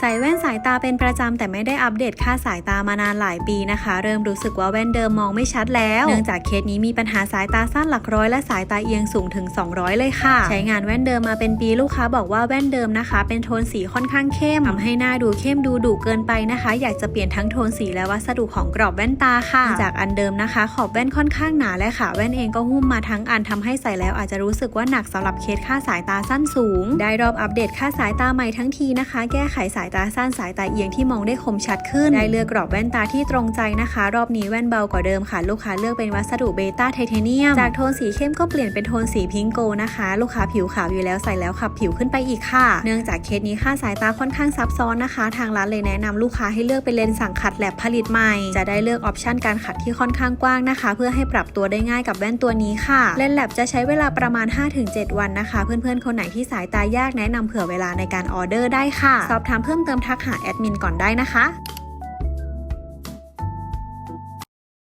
ใส่แว่นสายตาเป็นประจำแต่ไม่ได้อัปเดตค่าสายตามานานหลายปีนะคะ เริ่มรู้สึกว่าแว่นเดิมมองไม่ชัดแล้ว เนื่องจากเคสนี้มีปัญหาสายตาสั้นหลักร้อยและสายตาเอียงสูงถึง 200 เลยค่ะ ใช้งานแว่นเดิมมาเป็นปีลูกค้าบอกว่าแว่นเดิมนะคะ เป็นโทนสีค่อนข้างเข้มทำให้หน้าดูเข้มดูดุเกินไปนะคะ อยากจะเปลี่ยนทั้งโทนสีและวัสดุของกรอบแว่นตาค่ะ จากอันเดิมนะคะ ขอบแว่นค่อนข้างหนาและขาแว่นเองก็หุ้มมาทั้งอันทำให้ใส่แล้วอาจจะรู้สึกว่าหนักสำหรับเคสค่าสายตาสั้นสูง ได้รอบอัปเดตค่าสายตาใหม่ทั้งทีนะคะ แก้ไขสายายตาสั้นสายตาเอียงที่มองได้คมชัดขึ้น ได้เลือกกรอบแว่นตาที่ตรงใจนะคะ รอบนี้แว่นเบากว่าเดิมค่ะ ลูกค้าเลือกเป็นวัสดุเบต้าไทเทเนียม จากโทนสีเข้มก็เปลี่ยนเป็นโทนสีพิงโกนะคะ ลูกค้าผิวขาวอยู่แล้วใส่แล้วขับผิวขึ้นไปอีกค่ะ เนื่องจากเคสนี้ค่าสายตาค่อนข้างซับซ้อนนะคะ ทางร้านเลยแนะนำลูกค้าให้เลือกเป็นเลนส์สั่งขัดแลบผลิตใหม่ จะได้เลือกออปชันการขัดที่ค่อนข้างกว้างนะคะ เพื่อให้ปรับตัวได้ง่ายกับแว่นตัวนี้ค่ะ เลนส์แลบจะใช้เวลาประมาณ 5-7 วันนะคะ เพื่อนๆคนไหนที่สายตายากแนะนำเผื่อเวลาในการออเดอร์ได้ค่ะ สอบถามเพิ่มเติมทักหาแอดมินก่อนได้นะคะ